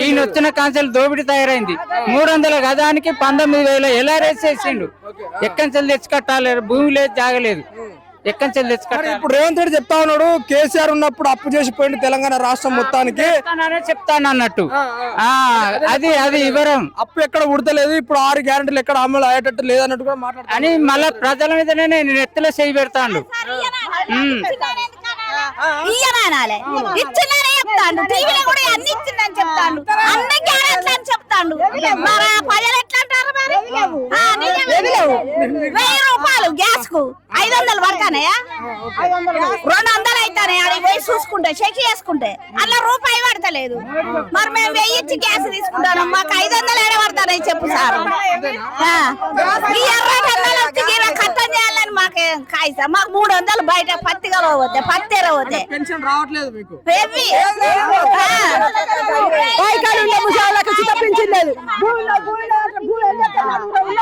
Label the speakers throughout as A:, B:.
A: ఈయన వచ్చిన కాన్సల్ దోపిడి తయారైంది. మూడు వందల గదానికి పంతొమ్మిది వేల ఎల్ఆర్ఎస్ వేసిండు ఎక్కడి తెచ్చి కట్టాలి భూమి లేదు జాగలేదు ఎక్కడి తెచ్చి కట్టాలి
B: ఇప్పుడు రేవంత్ రెడ్డి చెప్తా ఉన్నాడు కేసీఆర్ ఉన్నప్పుడు అప్పు చేసిపోయింది తెలంగాణ రాష్ట్రం మొత్తానికి.
A: చెప్తాను అన్నట్టు. ఆ అది అది వివరం.
B: అప్పు ఎక్కడ ఉడతలేదు ఇప్పుడు ఆరు గ్యారెంటీలు ఎక్కడ అమలు అయ్యేటట్టు లేదన్నట్టు కూడా మాట్లాడుతాను
A: అని మళ్ళా ప్రజల మీదనే నేను ఎత్తులో చేయి పెడతాను.
C: ఇయ్యనానాలే. ఇచ్చిందని చెప్తాను టీవీలో కూడా అన్ని ఇచ్చిందని చెప్తాను అన్ని గ్యారెంట్లు అని చెప్తాను మరి ప్రజలు ఎట్లా అంటారు మరి. వెయ్యి రూపాయలు గ్యాస్కు ఐదు వందలు పడతానయా? రెండు వందలు అయితానే. అది పోయి చూసుకుంటే చెక్ చేసుకుంటే. అలా రూపాయి పడతలేదు. మరి మేము వెయ్యి ఇచ్చి గ్యాస్ తీసుకుంటాను. మాకు ఐదు వందలు ఏడ పడతానని చెప్పు సార్. ఈ ఎర్ర వచ్చి కట్టం చేయాలని మాకేం కాయిసా మాకు మూడు వందలు బయట పత్తి కలవతే పత్తి ఎరవతే
B: పెన్షన్ రావట్లేదు మీకు.
C: హెవీ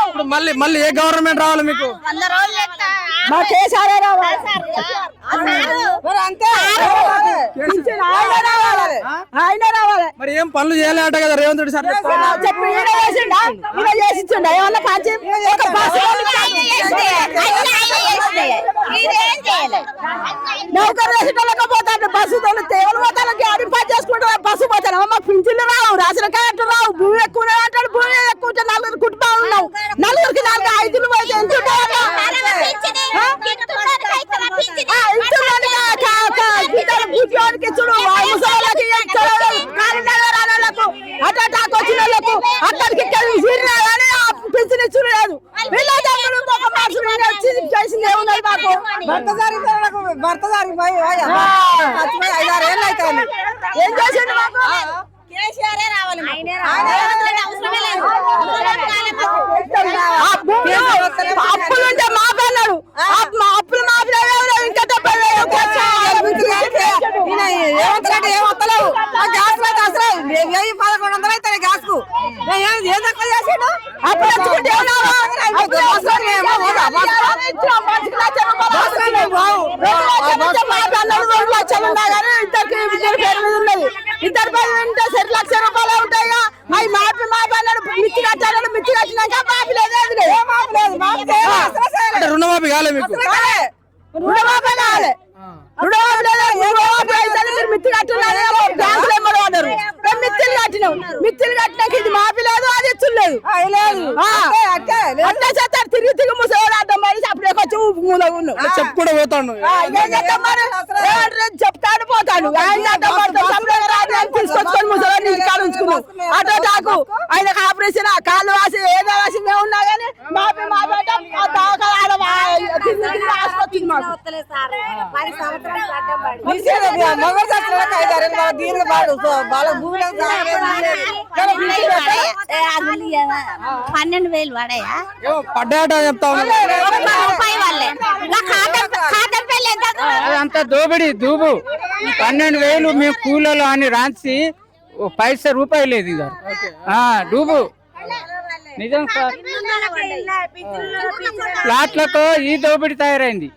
B: ఇప్పుడు మళ్ళీ మళ్ళీ ఏ గవర్నమెంట్ రావాలి మీకు?
C: వంద రోజులు.
D: మా కేసీఆర్ రావాలి? అంతే. ఆయన రావాలి. ఆయన రావాలి.
B: మరి ఏం పనులు చేయలేట కదా రేవంత్ రెడ్డి సార్.
D: నౌకరు వేసేటోళ్ళకి పోతాడు బస్సు తోలు తేవలు పోతాను గాడి పని చేసుకుంటా బస్సు పోతాను మా పింఛన్లు రావు రాసిన కార్డు రావు భూమి ఎక్కువ అంటాడు భూమి ఎక్కువ నలుగురు కుటుంబాలు ఉన్నావు నలుగురికి నాలుగు ఐదులు పోతే ఎంత ఉంటాయన్నా?
C: మనమ పింఛని, గిట్టుబాటు కైతల పింఛని.
D: ఆ, ఇచ్చుకోండి కా- కా- కా- గిటారు బుజ్జోనికి ఇచ్చుడు, ఆ ముసలోళ్ళకి ఇచ్చుడు, కాలినడవ రానోళ్ళకు, అటు అటాక్ వచ్చిన వాళ్ళకు, అక్కడికి ఇక్కడికి విసిరినా కానీ ఆ పింఛన్ ఇచ్చుడు లేదు. వీళ్ళ దగ్గర ఇంకొక మనుషులు ఈయన వచ్చి చేసింది ఏమున్నది మాకు? ఏం చేసిండు మాకు?
C: కేసీఆరే రావాలి మాకు. రేవంత్ రెడ్డి అవసరమే లేదు. కాలే మాకు.
D: ఆ భూమి అప్పులుంటే మాపన్నాడు మా అప్పులు మాపినాడు ఇంకా డెబ్బై వేలు
E: ఏమంటారంటే ఏం వస్తలేవు ఆ గ్యాస్ అయితే అసలు వెయ్యి పదకొండు వందలు అయితే గ్యాస్కు నేను ఏం ఏం తక్కువ చేసాడు
D: అప్పుడు తెచ్చుకుంటే ఏమన్నావా? అప్పుడు
E: బస్సు ఏమో పోదా? బస్సు
D: ఇచ్చాం, బస్సుకి లక్ష రూపాయలు
E: బస్సు ఏమో బావు.
D: రెండు లక్షలు ఇస్తే మా పిల్లలు రెండు లక్షలు ఉన్నాయి కానీ ఇద్దరికి ఇద్దరి పేరు మీద ఉన్నది. ఇద్దరి పేరు మీద ఉంటే సరి లక్ష రూపాయలు ఉంటాయిగా. అవి మాపి మాపి అన్నాడు మిర్చి కట్టాడు మిర్చి కట్టినాక మాపి లేదు ఏది లేదు. మాపి లేదు మాపి లేదు. అసలు చేయలేదు.
B: అంటే రుణమాఫీ కాలే మీకు.
D: కాలే. రుణమాఫీ కావాలి రుణమాఫీ లేదు రుణమాఫీ అయితే మీరు మిత్తి కట్టున్నారు బ్యాంకులు ఏమో అన్నారు మేము మిత్తిలు కట్టినాం. మిత్తిలు కట్టినాక ఇది మాపి లేదు అది ఇచ్చులు లేదు. అట్లా తిరిగి తిరిగి ముసలి మరి అప్పుడే వచ్చి ఊపు మూల? ఏమంటారు? చెప్తాడు పోతాడు. ఆయన పడతాడు సపరేట్ రాదు అని తీసుకొచ్చుకొని ముసలి ఉంచుకున్నాం అటో టాకు ఆయనకు ఆపరేషన్ కాళ్ళు వాసి ఏదో వాసి మేము ఉన్నా కానీ మాపి మా బయట?
C: పన్నెండు వేలు పడాయా
B: పడ్డాట చెప్తా
A: అదంతా దోపిడి దూబు పన్నెండు వేలు మేము కూలలో అని రాసి ఓ పైసా రూపాయి లేదు ఇక ఆ, డూబు. నిజం సార్. ప్లాట్లతో ఈ దోపిడి తయారైంది.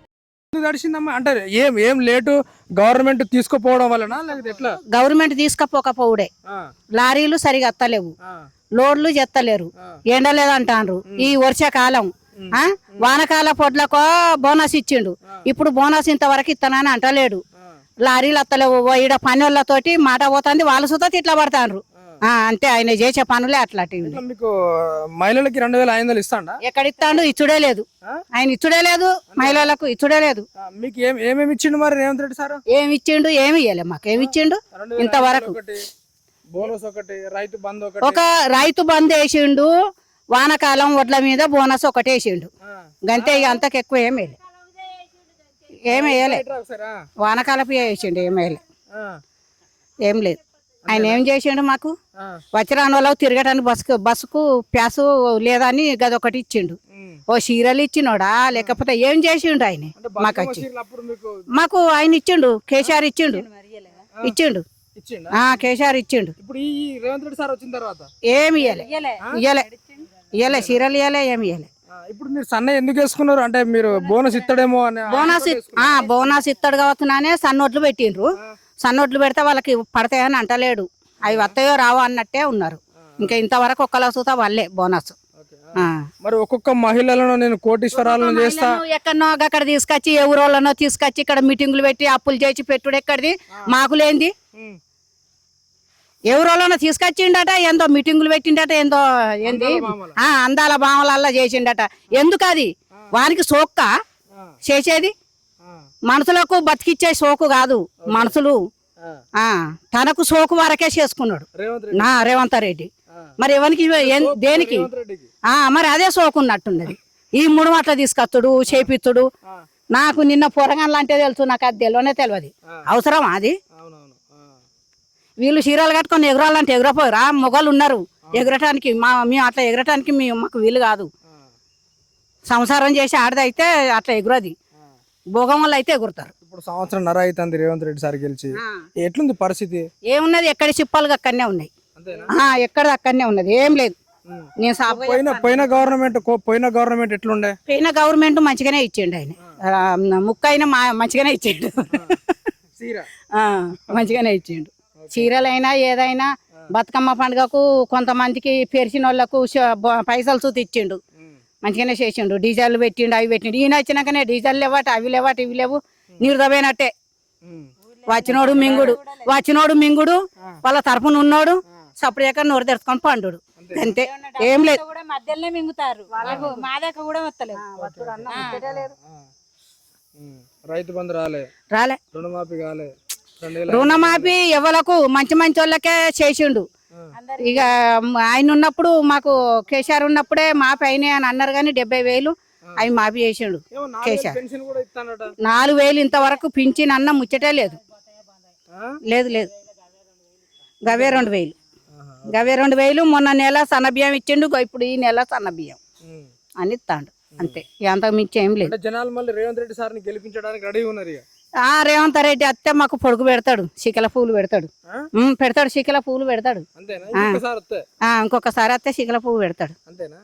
B: అంటే ఏం ఏం లేటు గవర్నమెంట్ తీసుకుపోవడం వలన లేకపోతే ఎట్లా?
F: గవర్నమెంట్ తీసుకపోకపోవుడే.
B: ఆ,
F: లారీలు సరిగా అత్తలేవు.
B: ఆ,
F: లోడ్లు చెత్తలేరు. ఎండలేదంటాండ్రు ఈ వర్షాకాలం. ఆ? వానకాల పొడ్లకో బోనస్ ఇచ్చిండు. ఇప్పుడు బోనస్ ఇంతవరకు ఇస్తానని అంటలేడు. లారీలు అత్తలేవు ఈడ పనులతోటి మాట పోతుంది వాళ్ళు సుతా ఇట్లా పడతాండ్రు. ఆ, అంతే ఆయన చేసే పనులే అట్లాంటివి.
B: మీకు మహిళలకి రెండు వేల ఐదు వందలు ఇస్తాండా?
F: ఎక్కడ ఇస్తాడు? ఇచ్చుడే లేదు. ఆయన ఇచ్చుడే లేదు మహిళలకు ఇచ్చుడే లేదు.
B: మీకు ఏమేమి ఇచ్చిండు మరి రేవంత్ రెడ్డి సార్?
F: ఏమి ఇచ్చిండు ఏమి ఇయ్యలే మాకు ఏమి ఇచ్చిండు? ఇంతవరకు.
B: బోనస్ ఒకటి రైతు ఒకటి.
F: ఒక రైతు బంద్ వేసిండు వానకాలం వడ్ల మీద బోనస్ ఒకటి వేసిండు. గంతే ఇక అంతకు ఎక్కువ ఏమి ఏమి వేయలే. వానకాలపు వేసిండు ఏమి వేయలే.
B: ఆ,
F: ఏం లేదు. ఆయన ఏం చేసిండు మాకు?
B: ఆ.
F: వచ్చిరాని వాళ్ళకు తిరగటానికి బస్సుకు బస్సుకు ప్యాసు లేదని గదొకటి ఇచ్చిండు.
B: ఉమ్.
F: ఓ చీరలు ఇచ్చినోడా? లేకపోతే ఏం చేసిండు ఆయన మాకు వచ్చి?
B: మీకు
F: ఆయన ఇచ్చిండు కేసీఆర్ ఇచ్చిండు. ఇచ్చిండు
B: ఇచ్చిండా.
F: ఆ కేసీఆర్ ఇచ్చిండు.
B: ఇప్పుడు ఈ ఈ రేవంత్ రెడ్డి సార్ వచ్చిన తర్వాత?
F: ఏమి ఇయ్యలే. ఇయ్యలే. ఇయ్యలే. చీరలు ఇయ్యలే ఏమి ఇయ్యలే.
B: ఇప్పుడు మీరు సన్న ఎందుకు వేసుకున్నారు? అంటే మీరు బోనస్ ఇస్తాడేమో అని
F: బోనస్ బోనస్ ఇస్తాడు కావచ్చునానే సన్నోట్లు పెట్టిండ్రు. సన్నోట్లు పెడితే వాళ్ళకి పడతాయని అంటలేడు. అవి వస్తాయో రావో అన్నట్టే ఉన్నారు. ఇంకా ఇంతవరకు ఒక్కలా చూతా వాళ్ళే బోనస్.
B: మరి ఒక్కొక్క మహిళలను నేను కోటీశ్వరాలను చేస్తా.
F: ఎక్కడనో అక్కడ తీసుకొచ్చి ఎవరోళ్ళనో తీసుకొచ్చి ఇక్కడ మీటింగులు పెట్టి అప్పులు చేసి పెట్టుడు ఎక్కడిది? మాకు లేంది
B: ఉమ్.
F: ఎవరోళ్ళనో తీసుకొచ్చిండట ఏందో మీటింగులు పెట్టిండట ఏందో ఏంది? ఆ, అందాల భామలల్లా చేసిండట. ఎందుకు అది వానికి సోక్క? చేసేది?
B: ఆ.
F: మనుషులకు బతికిచ్చే సోకు కాదు.
B: ఆ.
F: తనకు సోకు వరకే చేసుకున్నాడు. నా రేవంత్ రెడ్డి. మరి ఎవరికి దేనికి? మరి అదే సోకున్నట్టున్నది. ఈ మూడు మాటలు తీసుకొత్తుడు చేపిత్తుడు. నాకు నిన్న పొరగన్లు అంటే తెలుసు నాకు అది తెలియనే తెలియదు అవసరం అది. వీళ్ళు చీరలు కట్టుకొని ఎగరాలంటే ఎగరపోరా మొగలు ఉన్నారు. ఎగరటానికి మా మేము అట్లా ఎగరటానికి మీ మాకు వీలు కాదు. సంసారం చేసి ఆడదైతే అట్లా ఎగురది. భోగం వల్ల అయితే ఎగురుతారు.
B: ఇప్పుడు సంవత్సరం నర అవుతుంది రేవంత్ రెడ్డి సార్ గెలిచి. ఎట్లుంది పరిస్థితి?
F: ఏమున్నది? ఎక్కడి చిప్పలు అక్కడనే ఉన్నాయి. ఆ, ఎక్కడిది అక్కడనే ఉన్నది. ఏం లేదు. నేను సాపు
B: పోయిన పోయిన గవర్నమెంట్ కో- పోయిన గవర్నమెంట్ ఎట్లుండే?
F: పోయిన గవర్నమెంట్ మంచిగానే ఇచ్చిండు ఆయన. ఆ, ముక్క అయినా మా మంచిగానే ఇచ్చిండు.
B: సీరా
F: ఆ, మంచిగానే ఇచ్చిండు. చీరలైనా ఏదైనా బతుకమ్మ పండుగకు కొంతమందికి పెరిచిన వాళ్ళకు పైసలు చూసి ఇచ్చిండు మంచిగానే చేసిండు. డీజిల్ పెట్టిండు అవి పెట్టిండు. ఈయన వచ్చినాకనే డీజిల్ లేవట అవి లేవట ఇవి లేవు. నిర్దమైనట్టే వచ్చినోడు మింగుడు. వచ్చినోడు మింగుడు. వాళ్ళ తరపున ఉన్నోడు. సపరేక నోరు తెరుచుకొని పండుడు. అంతే. ఏం లేదు.
C: కూడా మధ్యలోనే మింగుతారు. వాళ్ళకు మా దగ్గర కూడా వస్తలేవు.
B: ఉమ్. రైతు బంధు రాలే.
F: రాలే.
B: రుణమాఫీ కాలే.
F: రుణమాఫీ ఎవలకు మంచి మంచి వాళ్ళకే చేసిండు. ఇక ఆయన ఉన్నప్పుడు మాకు కేసీఆర్ ఉన్నప్పుడే మాఫీ అయినాయి అని అన్నారు కానీ డెబ్బై వేలు అవి మాఫీ చేసిండు కేసీఆర్. నాలుగు వేలు ఇంతవరకు పింఛన్ అన్న ముచ్చటే లేదు? లేదు లేదు. గవే రెండు వేలు. గవే రెండు వేలు మొన్న నెల సన్నబియ్యం ఇచ్చిండు ఇప్పుడు ఈ నెల సన్నబియ్యం. అని ఇస్తాడు. అంతే. అంతకు మించి ఏం లేదు.
B: అంటే జనాలు మళ్ళీ రేవంత్ రెడ్డి సార్ని గెలిపించడానికి రెడీ ఉన్నారు ఇక
F: ఆ రేవంత్ రెడ్డి అత్తే మాకు పొడుగు పెడతాడు శిఖల పూలు పెడతాడు. పెడతాడు శిఖల పూలు పెడతాడు.
B: అంతేనా? ఇంకొకసారి వస్తే
F: ఆ, ఇంకొకసారి వస్తే శిఖల పువ్వు పెడతాడు.
B: అంతేనా?